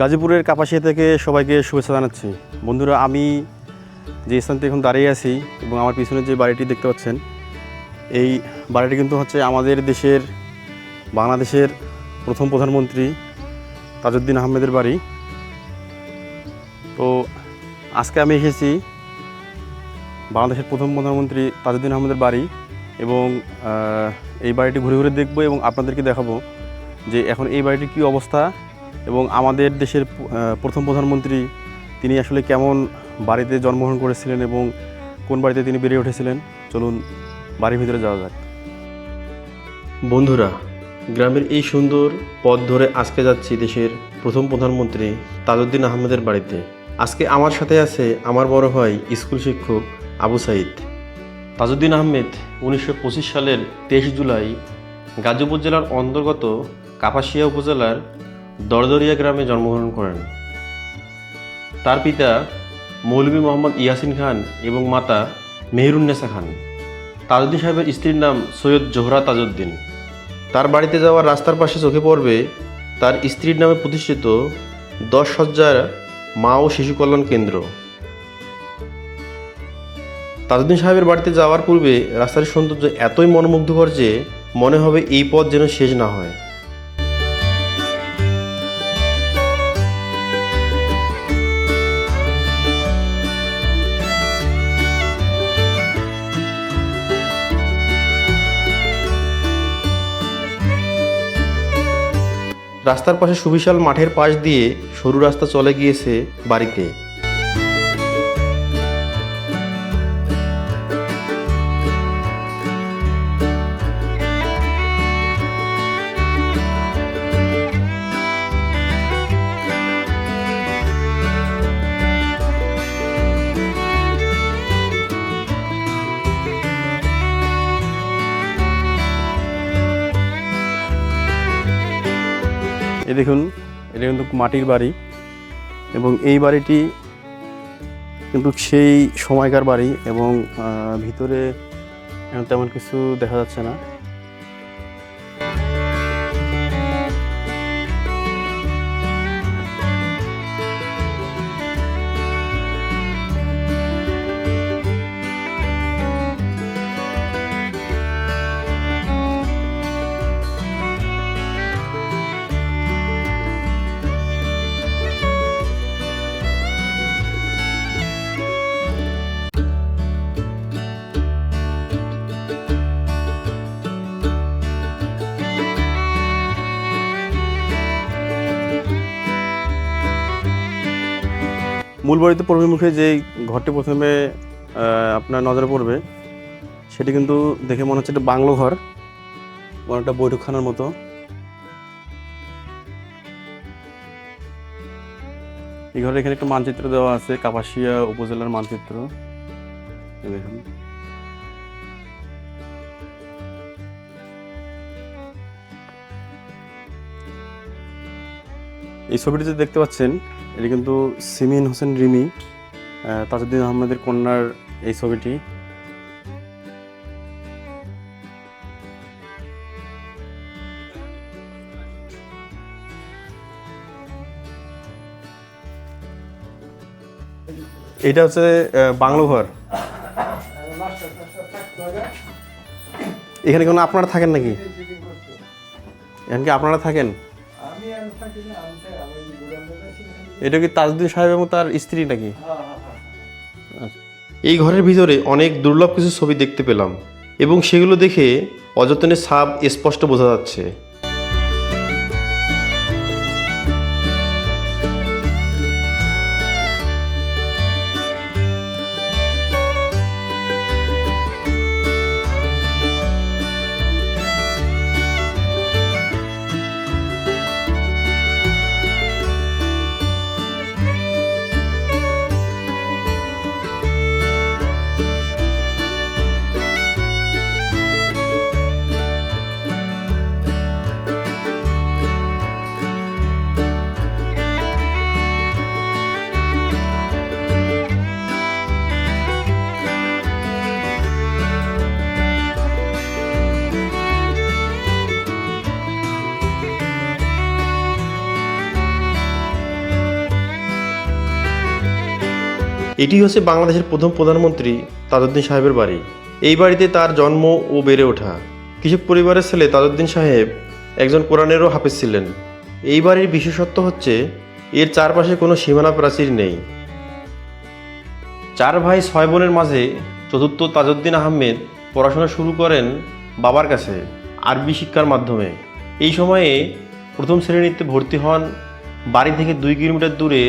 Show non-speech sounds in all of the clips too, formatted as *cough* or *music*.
গাজীপুরের কাপাসিয়া থেকে সবাইকে শুভেচ্ছা জানাচ্ছি। বন্ধুরা, আমি যে স্থান থেকে এখন দাঁড়িয়ে আছি এবং আমার পিছনে যে বাড়িটি দেখতে পাচ্ছেন, এই বাড়িটি কিন্তু হচ্ছে আমাদের দেশের, বাংলাদেশের প্রথম প্রধানমন্ত্রী তাজউদ্দিন আহমেদের বাড়ি। তো আজকে আমি এসেছি বাংলাদেশের প্রথম প্রধানমন্ত্রী তাজউদ্দিন আহমেদের বাড়ি এবং এই বাড়িটি ঘুরে ঘুরে দেখব এবং আপনাদেরকে দেখাবো যে এখন এই বাড়িটির কী অবস্থা এবং আমাদের দেশের প্রথম প্রধানমন্ত্রী তিনি আসলে কেমন বাড়িতে জন্মগ্রহণ করেছিলেন এবং কোন বাড়িতে তিনি বেড়ে উঠেছিলেন? চলুন বাড়ির ভিতরে যাওয়া যাক। বন্ধুরা, গ্রামের এই সুন্দর পথ ধরে আজকে যাচ্ছি দেশের প্রথম প্রধানমন্ত্রী তাজউদ্দিন আহমেদের বাড়িতে। আজকে আমার সাথে আছে আমার বড় ভাই স্কুল শিক্ষক আবু সাইদ। তাজউদ্দিন আহমেদ উনিশশো পঁচিশ সালের তেইশ জুলাই গাজীপুর জেলার অন্তর্গত কাপাসিয়া উপজেলার দরদরিয়া গ্রামে জন্মগ্রহণ করেন। তার পিতা মৌলভী মোহাম্মদ ইয়াসিন খান এবং মাতা মেহেরুন্নেসা খান। তাজউদ্দিন সাহেবের স্ত্রীর নাম সৈয়দ জোহরা তাজউদ্দিন। তার বাড়িতে যাওয়ার রাস্তার পাশে চোখে পড়বে তার স্ত্রীর নামে প্রতিষ্ঠিত দশ সজ্জার মা ও শিশু কল্যাণ কেন্দ্র। তাজউদ্দিন সাহেবের বাড়িতে যাওয়ার পূর্বে রাস্তার সৌন্দর্য এতই মনোমুগ্ধকর যে মনে হবে এই পথ যেন শেষ না হয়। রাস্তার পাশে সুবিশাল মাঠের পাশ দিয়ে সরু রাস্তা চলে গিয়েছে বাড়িতে। দেখুন, এটা কিন্তু মাটির বাড়ি এবং এই বাড়িটি কিন্তু সেই সময়কার বাড়ি এবং ভিতরে তেমন কিছু দেখা যাচ্ছে না। মূল বাড়িতে পূর্ব মুখে যে ঘরটি প্রথমে আপনার নজরে পড়বে, সেটি কিন্তু দেখে মনে হচ্ছে একটা বাংলো ঘর অনেকটা বৈঠকখানার মতো। এই ঘরে এখানে একটা মানচিত্র দেওয়া আছে, কাপাসিয়া উপজেলার মানচিত্র। দেখুন। এই ছবিটি যে দেখতে পাচ্ছেন, এটি কিন্তু সিমিন হোসেন রিমি তাজউদ্দিন আহমেদের কন্যার এই ছবিটি। এটা হচ্ছে বাংলো ঘর। এখানে কোনো আপনারা থাকেন নাকি? এখানে কি আপনারা থাকেন? এটা কি তাজউদ্দিন সাহেব এবং তার স্ত্রী নাকি? হ্যাঁ এই ঘরের ভিতরে অনেক দুর্লভ কিছু ছবি দেখতে পেলাম, এবং সেগুলো দেখে অযত্নের সাপ স্পষ্ট বোঝা যাচ্ছে। এটি হচ্ছে বাংলাদেশের প্রথম প্রধানমন্ত্রী তাজউদ্দিন সাহেবের বাড়ি। এই বাড়িতে তার জন্ম ও বেড়ে ওঠা। কৃষক পরিবারের ছেলে তাজউদ্দিন সাহেব একজন কোরআনেরও হাফেজ ছিলেন। এই বাড়ির বিশেষত্ব হচ্ছে এর চারপাশে কোনো সীমানা প্রাচীর নেই। চার ভাই ছয় বোনের মাঝে চতুর্থ তাজউদ্দিন আহমেদ পড়াশোনা শুরু করেন বাবার কাছে আরবি শিক্ষার মাধ্যমে। এই সময়ে প্রথম শ্রেণীতে ভর্তি হন বাড়ি থেকে দুই কিলোমিটার দূরে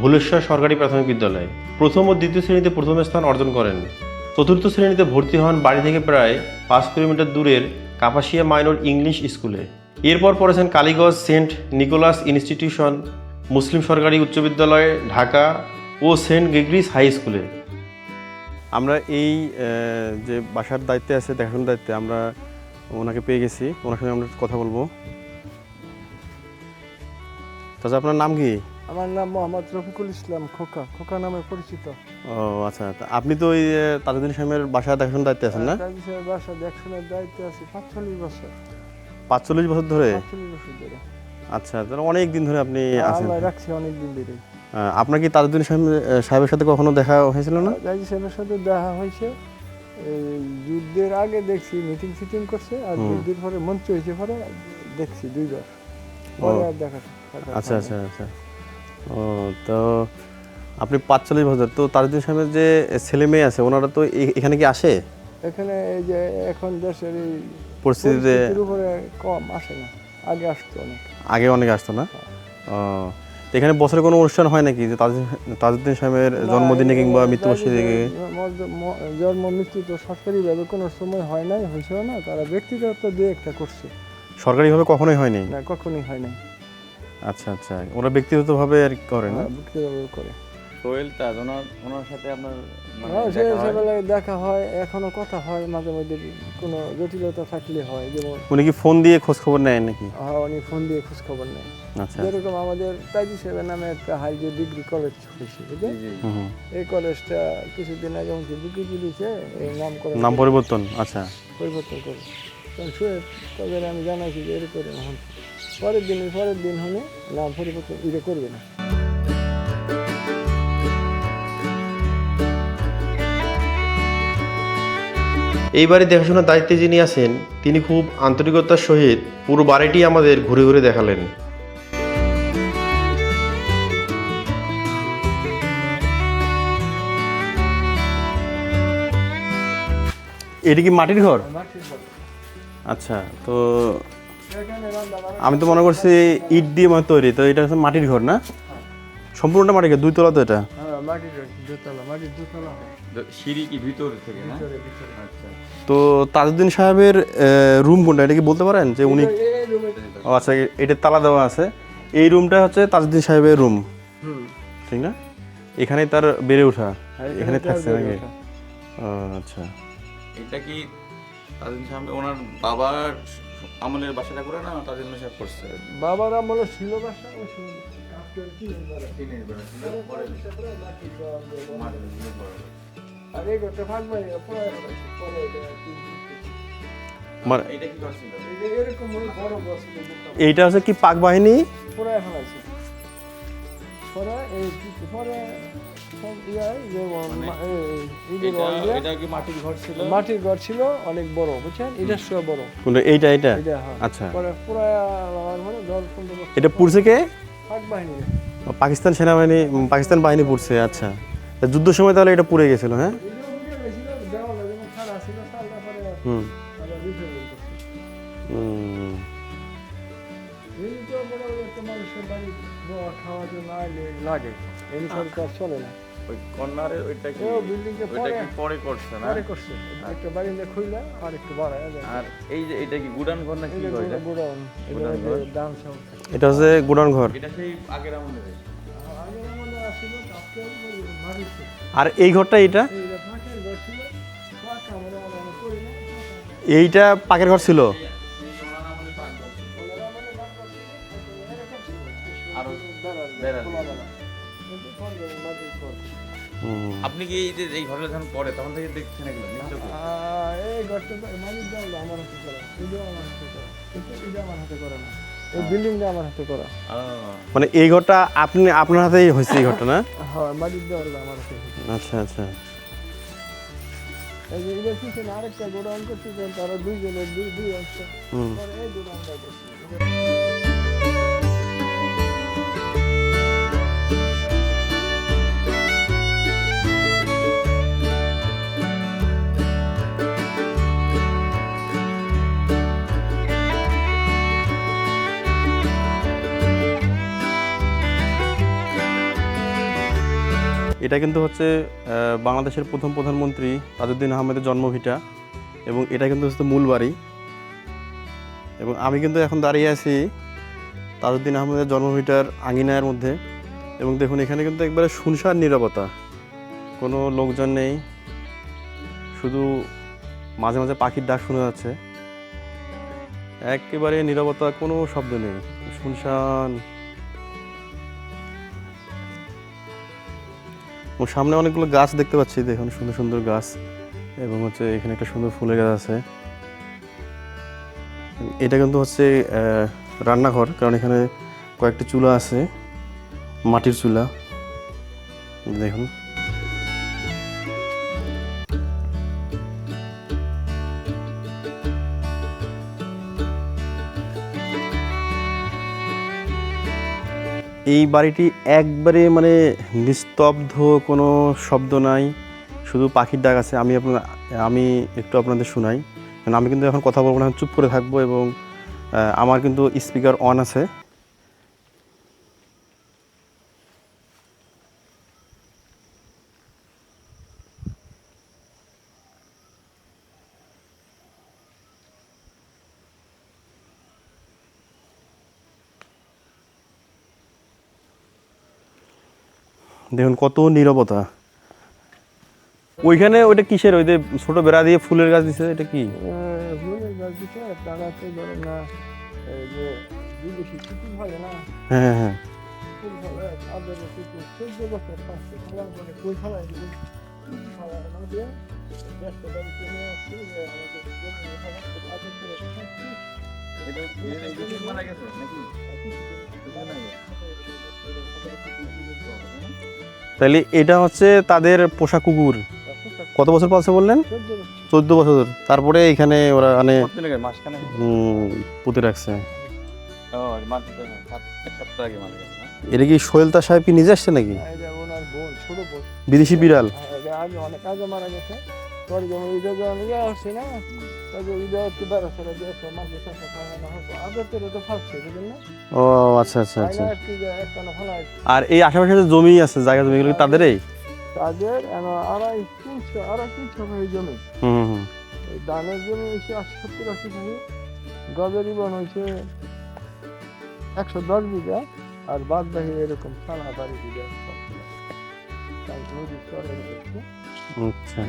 ভুলেশ্বর সরকারি প্রাথমিক বিদ্যালয় প্রথম ও দ্বিতীয় শ্রেণীতে প্রথম স্থান অর্জন করেন। চতুর্থ শ্রেণীতে ভর্তি হন বাড়ি থেকে প্রায় পাঁচ কিলোমিটার দূরের কাপাসিয়া মাইনর ইংলিশ স্কুলে। এরপর পড়েছেন কালীগঞ্জ সেন্ট নিকোলাস ইনস্টিটিউশন, মুসলিম সরকারি উচ্চ বিদ্যালয়, ঢাকা ও সেন্ট গেগ্রিস হাই স্কুলে। আমরা এই যে বাসার দায়িত্বে আছে, দেখাশোনার দায়িত্বে আমরা ওনাকে পেয়ে গেছি। ওনার সঙ্গে আমরা কথা বলব। তাছাড়া আপনার নাম কি? আমার নাম মোহাম্মদ রফিকুল ইসলাম খোকা খোকা নামে পরিচিত। ও আচ্ছা আপনি তো ওই আহ, তাজউদ্দিন সাহেবের বাসা দেখাশোনার দায়িত্বে আছেন না? কাজী সাহেব বাসা দেখশনের দায়িত্বে আছি পাঁচচল্লিশ বছর। পাঁচচল্লিশ বছর ধরে? পাঁচচল্লিশ বছর ধরে। আচ্ছা তাহলে অনেক দিন ধরে আপনি আছেন। রাখছি অনেক দিন ধরে। আপনার কি তাজউদ্দিন সাহেব- সাহেবের সাথে কখনো দেখা হয়েছিল না? কাজী সাহেবের সাথে দেখা হয়েছে। এই যুদ্ধের আগে দেখছি মিটিং ফিটিং করছে আর যুদ্ধের পরে মঞ্চ হয়েছে পরে দেখছি দুইবার। পরে আর দেখা আচ্ছা আচ্ছা আচ্ছা। ও তো আপনি পাঁচচল্লিশ বছর তো তাজউদ্দিন সাহেবের যে ছেলে মেয়ে আছে ওনারা তো এখানে কি আসে? এখানে এই যে এখন দেশের এই পরিস্থিতিতে উপরে কম আসে না আগে আসতো অনেক। আগে অনেক আসতো না? ও এখানে বছরে কোনো অনুষ্ঠান হয় নাকি? যে তাজ- তাজউদ্দিন সাহেবের জন্মদিনে কিংবা মৃত্যুবার্ষিকী মদ- জন্ম মৃত্যু তো সরকারিভাবে কোনো সময় হয় নাই হয়েছেও না তারা ব্যক্তিগত দিয়ে একটা করছে। সরকারিভাবে কখনোই হয়নি? না কখনই হয় নাই। আচ্ছা আচ্ছা। ওরা ব্যক্তিগতভাবে আর করে না? হ্যাঁ, ব্যক্তিগতভাবে করে। সোহেল তাজ ওনার ওনার সাথে আপনার মানে হ্যাঁ, দেখা হয়? হয় এখনও কথা হয় মাঝে মধ্যে কোনো জটিলতা থাকলে হয় যেমন উনি কি ফোন দিয়ে খোঁজ খবর নেয় নাকি? হ্যাঁ, উনি ফোন দিয়ে খোঁজ খবর নেয় আচ্ছা। যেরকম আমাদের তাজি সাহেবের নামে একটা হাই যে ডিগ্রি কলেজ হয়েছে। এই কলেজটা কিছুদিন আগে আমাকে বুকি দিয়েছে এই নাম করে নাম পরিবর্তন আচ্ছা। পরিবর্তন করে। তখন শুয়ে তাদের আমি জানাইছি যে এর করে হন। পরের দিন পরের দিন হলে নাম পরিবর্তন এটা করবে না। এই বাড়ি দেখাশোনার দায়িত্বে যিনি আছেন তিনি খুব আন্তরিকতার সহিত পুরো বাড়িটি আমাদের ঘুরে ঘুরে দেখালেন। এটি কি মাটির ঘর। আচ্ছা তো এখানে আমি তো মনে করছি ইট দিয়ে মানে তৈরি তো এটা হচ্ছে মাটির ঘর না? সম্পূর্ণটা মাটির ঘর দুই তলা তো এটা? হ্যাঁ আচ্ছা। তো তাজউদ্দিন সাহেবের রুম কোনটা? এটা কি বলতে পারেন যে উনি ও আচ্ছা এটা তালা দেওয়া আছে। এই রুমটা হচ্ছে তাজউদ্দিন সাহেবের রুম। ঠিক না? এখানেই তার বেড়ে ওঠা। হ্যাঁ, এখানে থাকছে নাকি? ও, আচ্ছা। এটা কি তাদের সামনে ওনার বাবার আমলের বাসাটা করে না তাদের সাহেব করছে? বাবার আমলে ছিল বাসা ওই ছিল, ভাগ ভাই এইটা হচ্ছে কি পাক বাহিনী? পরে এখন পরে এই পরে সব ইয়ায় যে মা- এই ইঁদুর এটা ওয়াল দিয়া এটা কি মাটির ঘর ছিল? মাটির ঘর ছিল অনেক বড় বুঝছেন? এটা সব বড়। কোনটা এইটা এটা হ্যাঁ। আচ্ছা। পরে পুরো আমার মানে দশ পনেরো এটা পুড়ছে কে? পাক বাহিনী। পাকিস্তান সেনাবাহিনী পাকিস্তান বাহিনী পুড়ছে আচ্ছা। যুদ্ধের সময় তাহলে এটা পুড়ে গেছিল হ্যাঁ? হুম। লাগে। এই সরকার চলে না। ওই কর্নারের ওইটা কি বিল্ডিংটা ওইটা পরে কি পরে করছে না? পরে করছে। একটা বারিন্দা খুললে আর একটু বাড়ায় আর এই যে এটা কি গুডান ঘর না কি এটা? ঘর এটা? গুড়া গুড়াউন ঘর? যে দাম সব এটা হচ্ছে গোডাউন ঘর। এটা সেই আগের আমলের। আর এই ঘরটা এইটা? এইটা ফাঁকের ঘর ছিল ফাঁক আমরা আমরা করি না এইটা পাকের ঘর ছিল? আপনি কি এই যে এই ঘটনা যখন পড়ে তখন থেকে দেখছেন এগুলো? নিশ্চয় এই মালিক দেওয়া আমার হাতে করা। আমার হাতে করা। কিন্তু আমার হাতে করা না। এই বিল্ডিংটা আমার হাতে করা। মানে এই ঘরটা আপনি আপনার হাতেই হয়েছে এই ঘরটা না? *laughs* হ্যাঁ বাড়ির দেওয়ার আমার হাতে আচ্ছা আচ্ছা। এই যে এদের পিছনে আরেকটা গোডাউন করতেছেন তারা দুইজনের দুই দুই অংশ। হুম। এই গোডাউনটা করছে এটা কিন্তু হচ্ছে বাংলাদেশের প্রথম প্রধানমন্ত্রী তাজউদ্দিন আহমেদের জন্মভিটা এবং এটা কিন্তু হচ্ছে মূল বাড়ি। এবং আমি কিন্তু এখন দাঁড়িয়ে আছি তাজউদ্দিন আহমেদের জন্মভিটার আঙিনার মধ্যে। এবং দেখুন, এখানে কিন্তু একবারে শুনশান নীরবতা। কোনো লোকজন নেই, শুধু মাঝে মাঝে পাখির ডাক শোনা যাচ্ছে। একেবারে নীরবতা, কোনো শব্দ নেই। শুনশান ও সামনে অনেকগুলো গাছ দেখতে পাচ্ছি, দেখুন সুন্দর সুন্দর গাছ এবং হচ্ছে এখানে একটা সুন্দর ফুলের গাছ আছে। এটা কিন্তু হচ্ছে রান্নাঘর, কারণ এখানে কয়েকটি চুলা আছে, মাটির চুলা। দেখুন। এই বাড়িটি একবারে মানে নিস্তব্ধ, কোনো শব্দ নাই। শুধু পাখির ডাক আছে। আমি আপনার, আমি একটু আপনাদের শোনাই। কারণ আমি কিন্তু এখন কথা বলব না, চুপ করে থাকব এবং আমার কিন্তু স্পিকার অন আছে। দেখুন কত নীরবতা ওইখানে ওইটা কিসের ওই যে ছোট বেড়া দিয়ে ফুলের গাছ দিছে এটা কি ফুলের গাছ ধরে না হ্যাঁ হ্যাঁ হ্যাঁ। এটা তাহলে এটা হচ্ছে তাদের পোষা কুকুর। কত বছর পালছে বললেন? চোদ্দ বছর। তারপরে এখানে ওরা মানে পুঁতে রাখছে? এটা কি সোহেলতা সাহেব কি নিজে আসছে নাকি? এই যে ওনার বোন বিদেশি বিড়াল। এই খাওয়ানো হতো আদর করে তো ফাঁসছে বুঝলেন না ও আচ্ছা আচ্ছা আচ্ছা আর এই আশেপাশে জমি আছে জায়গা জমিগুলো কি তাদেরই তাদের আড়াই তিনশো আড়াই তিনশো ভাই জমি হুম এই ধানের জমি হয়েছে আশি সত্তর আশি ভাই গজের বন হয়েছে একশো দশ বিঘা আর বাদ বাকি এরকম সারা বাড়ি বিঘা আচ্ছা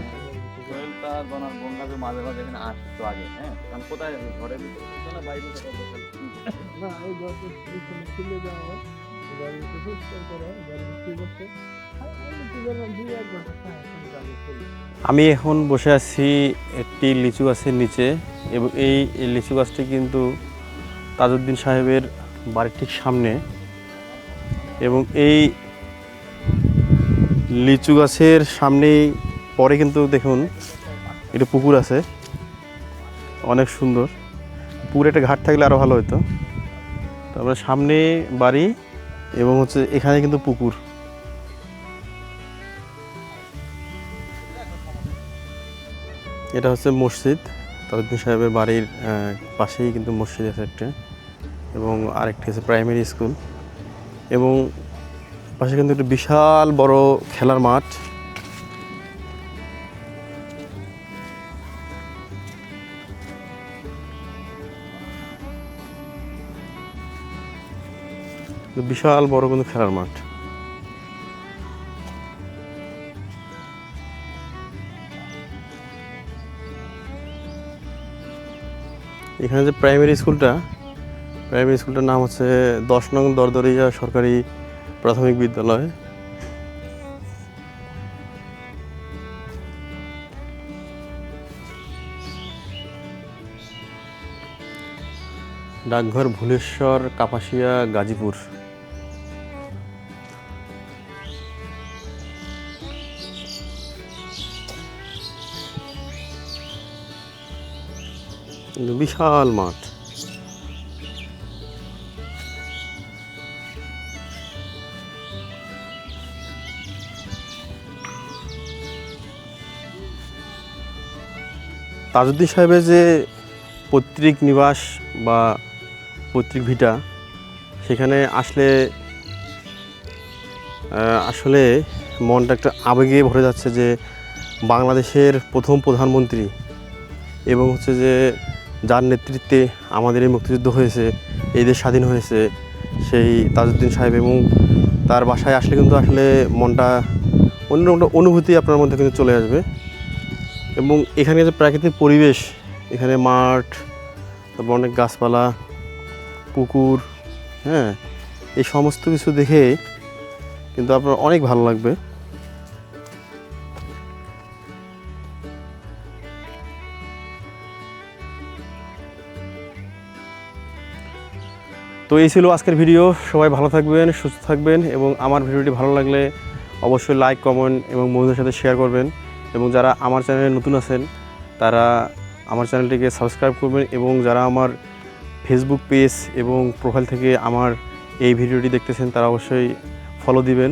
সোহেল তার বনার বন্যা মাঝে মাঝে এখানে আসতো আগে হ্যাঁ? কারণ কোথায় ঘরের ভিতরে? না বাইরে? না এই দেওয়া হয়। গাড়ি একটু পরিষ্কার করে গাড়ি বিক্রি করতে আমি এখন আমি এখন বসে আছি একটি লিচু গাছের নিচে এবং এই এই লিচু গাছটি কিন্তু তাজউদ্দিন সাহেবের বাড়ির ঠিক সামনে। এবং এই লিচু গাছের সামনেই পরে কিন্তু দেখুন, এটা পুকুর আছে। অনেক সুন্দর। পুকুরে একটা ঘাট থাকলে আরও ভালো হতো তারপরে সামনে বাড়ি এবং হচ্ছে এখানে কিন্তু পুকুর। এটা হচ্ছে মসজিদ। তাজউদ্দিন সাহেবের বাড়ির পাশেই কিন্তু মসজিদ আছে একটা। এবং আরেকটি আছে প্রাইমারি স্কুল। এবং পাশে কিন্তু একটা বিশাল বড় খেলার মাঠ। বিশাল বড় কিন্তু খেলার মাঠ। এখানে যে প্রাইমারি স্কুলটা প্রাইমারি স্কুলটার নাম হচ্ছে দশ নং দরদরিয়া সরকারি প্রাথমিক বিদ্যালয়। ডাকঘর ভুলেশ্বর, কাপাসিয়া, গাজীপুর। কিন্তু বিশাল মাঠ। তাজউদ্দিন সাহেবের যে পৈতৃক নিবাস বা পৈতৃক ভিটা, সেখানে আসলে আসলে মনটা একটা আবেগে ভরে যাচ্ছে যে বাংলাদেশের প্রথম প্রধানমন্ত্রী এবং হচ্ছে যে যার নেতৃত্বে আমাদের এই মুক্তিযুদ্ধ হয়েছে, এই দেশ স্বাধীন হয়েছে, সেই তাজউদ্দিন সাহেব এবং তার বাসায় আসলে কিন্তু আসলে মনটা অন্য অনুভূতি আপনার মধ্যে কিন্তু চলে আসবে। এবং এখানে যে প্রাকৃতিক পরিবেশ, এখানে মাঠ, তারপর অনেক গাছপালা, পুকুর হ্যাঁ এই সমস্ত কিছু দেখে কিন্তু আপনার অনেক ভালো লাগবে। তো এই ছিল আজকের ভিডিও। সবাই ভালো থাকবেন, সুস্থ থাকবেন এবং আমার ভিডিওটি ভালো লাগলে অবশ্যই লাইক কমেন্ট এবং বন্ধুদের সাথে শেয়ার করবেন এবং যারা আমার চ্যানেলে নতুন আছেন, তারা আমার চ্যানেলটিকে সাবস্ক্রাইব করবেন এবং যারা আমার ফেসবুক পেজ এবং প্রোফাইল থেকে আমার এই ভিডিওটি দেখতেছেন, তারা অবশ্যই ফলো দিবেন।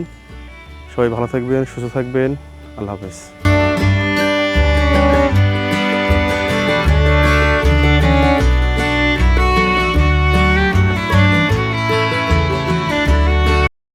সবাই ভালো থাকবেন, সুস্থ থাকবেন। আল্লাহ হাফেজ।